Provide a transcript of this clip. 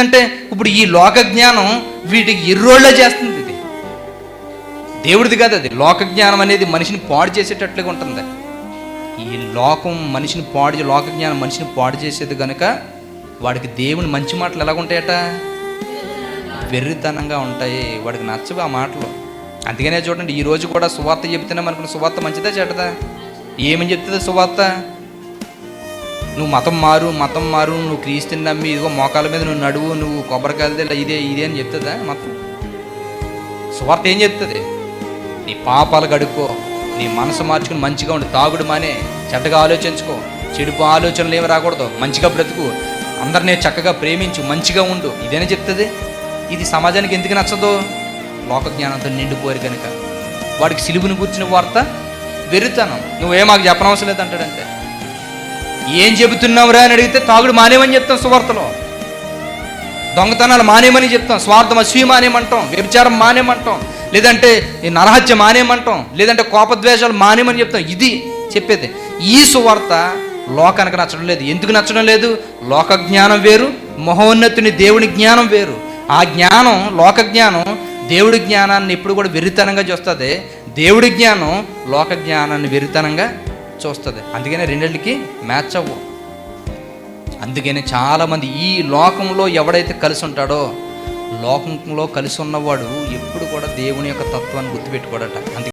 అంటే ఇప్పుడు ఈ లోక జ్ఞానం వీటికి ఎర్రోళ్ళ చేస్తుంది ఇది. దేవుడిది కాదు అది. లోక జ్ఞానం అనేది మనిషిని పాడు చేసేటట్లుగా ఉంటుంది ఈ లోకం మనిషిని పాడు లోక జ్ఞానం మనిషిని పాడు చేసేది కనుక వాడికి దేవుని మంచి మాటలు ఎలాగుంటాయట వెర్రితనంగా ఉంటాయి. వాడికి నచ్చవు ఆ మాటలు. అందుకనే చూడండి ఈ రోజు కూడా సువార్త చెబితేనే మనకు సువార్త మంచిదా చెడ్డదా? ఏమని చెప్తుంది సువార్త? నువ్వు మతం మారు మతం మారు నువ్వు క్రీస్తుని నమ్మి ఇదిగో మోకాల మీద నువ్వు నడువు నువ్వు కొబ్బరికాయలు ఇదే ఇదే అని చెప్తుందా మతం? సువార్త ఏం చెప్తుంది? నీ పాపాలు కడుక్కో నీ మనసు మార్చుకుని మంచిగా ఉండు తాగుడు మానే చెడ్డగా ఆలోచించుకో చెడుపు ఆలోచనలు ఏమి రాకూడదు మంచిగా బ్రతుకు అందరినీ చక్కగా ప్రేమించు మంచిగా ఉండు ఇదేనే చెప్తుంది? ఇది సమాజానికి ఎందుకు నచ్చదు? లోక జ్ఞానంతో నిండిపోరు కనుక వాడికి సిలుబుని కూర్చున్న వార్త వెరుతాను. నువ్వే మాకు చెప్పనవసరం లేదు అంటాడంటే ఏం చెబుతున్నావురా అని అడిగితే తాగుడు మానేమని చెప్తాం సువార్తలో. దొంగతనాలు మానేమని చెప్తాం స్వార్థం అసూయ మానేమంటాం వ్యభిచారం మానేమంటాం లేదంటే ఈ నరహత్య మానేమంటాం లేదంటే కోపద్వేషాలు మానేమని చెప్తాం. ఇది చెప్పేది. ఈ సువార్త లోకానికి నచ్చడం లేదు. ఎందుకు నచ్చడం లేదు? లోక జ్ఞానం వేరు మహోన్నతుని దేవుని జ్ఞానం వేరు. ఆ జ్ఞానం లోక జ్ఞానం దేవుడి జ్ఞానాన్ని ఎప్పుడు కూడా వెరితనంగా చూస్తుంది. దేవుడి జ్ఞానం లోక జ్ఞానాన్ని వెరితనంగా చూస్తుంది అందుకనే రెండింటికి మ్యాచ్ అవ్వు. అందుకని చాలామంది ఈ లోకంలో ఎవడైతే కలిసి ఉంటాడో లోకంలో కలిసి ఉన్నవాడు ఎప్పుడు కూడా దేవుని యొక్క తత్వాన్ని గుర్తుపెట్టుకోడట. అందుకే